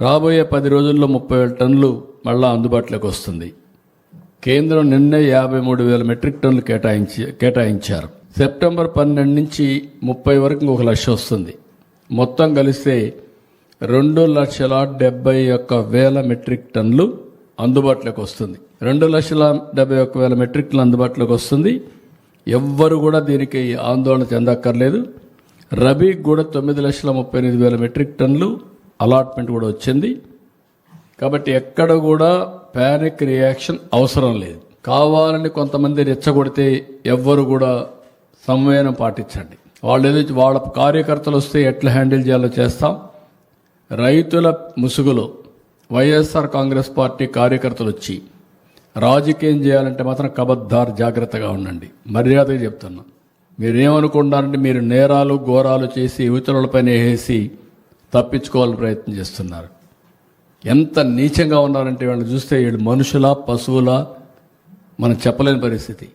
రాబోయే పది రోజుల్లో ముప్పై వేల టన్నులు మళ్ళా అందుబాటులోకి వస్తుంది. కేంద్రం నిన్నే యాభై మూడు వేల మెట్రిక్ టన్నులు కేటాయించి కేటాయించారు. సెప్టెంబర్ పన్నెండు నుంచి ముప్పై వరకు ఒక లక్ష వస్తుంది. మొత్తం కలిస్తే రెండు లక్షల డెబ్బై ఒక్క వేల మెట్రిక్ టన్నులు అందుబాటులోకి వస్తుంది. రెండు లక్షల డెబ్బై ఒక్క వేల మెట్రిక్ టన్నులు అందుబాటులోకి వస్తుంది. ఎవ్వరు కూడా దీనికి ఆందోళన చెందక్కర్లేదు. రబీకి కూడా తొమ్మిది లక్షల ముప్పై ఎనిమిది వేల మెట్రిక్ టన్నులు అలాట్మెంట్ కూడా వచ్చింది. కాబట్టి ఎక్కడ కూడా ప్యానిక్ రియాక్షన్ అవసరం లేదు. కావాలని కొంతమంది రెచ్చగొడితే ఎవ్వరు కూడా సంవేదన పాటించండి. వాళ్ళు ఏదో వాళ్ళ కార్యకర్తలు వస్తే ఎట్లా హ్యాండిల్ చేయాలో చేస్తాం. రైతుల ముసుగులో వైఎస్ఆర్ కాంగ్రెస్ పార్టీ కార్యకర్తలు వచ్చి రాజకీయం చేయాలంటే మాత్రం కబద్దార్ జాగ్రత్తగా ఉండండి. మర్యాదగా చెప్తున్నా. మీరేమనుకుంటారంటే మీరు నేరాలు ఘోరాలు చేసి యువతులపైన వేసి తప్పించుకోవాలని ప్రయత్నం చేస్తున్నారు. ఎంత నీచంగా ఉన్నారంటే వాళ్ళని చూస్తే వీళ్ళు మనుషుల పశువుల మనం చెప్పలేని పరిస్థితి.